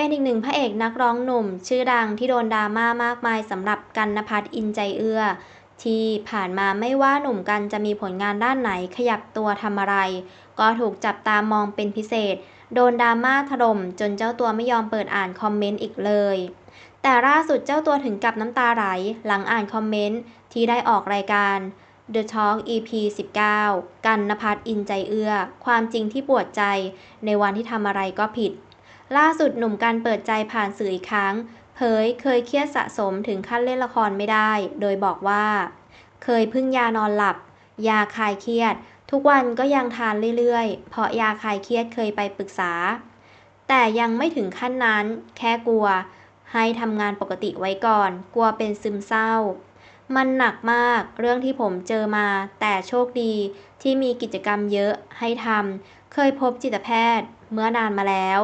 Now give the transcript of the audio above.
เป็นอีกหนึ่งพระเอกนักร้องหนุ่ม ชื่อดังที่โดนดราม่ามากมายสำหรับกันนภัทรอินใจเอื้อ ที่ผ่านมาไม่ว่าหนุ่มกันจะมีผลงานด้านไหนขยับตัวทำอะไร ก็ถูกจับตามองเป็นพิเศษ โดนดราม่าถล่มจนเจ้าตัวไม่ยอมเปิดอ่านคอมเมนต์อีกเลย แต่ล่าสุดเจ้าตัวถึงกับน้ำตาไหลหลังอ่านคอมเมนต์ที่ได้ออกรายการ The Talk EP 19 กันนภัทรอินใจเอื้อ ความจริงที่ปวดใจ ในวันที่ทำอะไรก็ผิด ล่าสุดหนุ่มกันเปิดใจผ่านสื่ออีกครั้ง เผยเคยเครียดสะสมถึงขั้นเล่นละครไม่ได้ โดยบอกว่า เคยพึ่งยานอนหลับ ยาคลายเครียด ทุกวันก็ยังทานเรื่อยๆ เพราะยาคลายเครียดเคยไปปรึกษา แต่ยังไม่ถึงขั้นนั้น แค่กลัว ให้ทำงานปกติไว้ก่อน กลัวเป็นซึมเศร้า มันหนักมากเรื่องที่ผมเจอมา แต่โชคดีที่มีกิจกรรมเยอะให้ทำเคยพบจิตแพทย์เมื่อนานมาแล้ว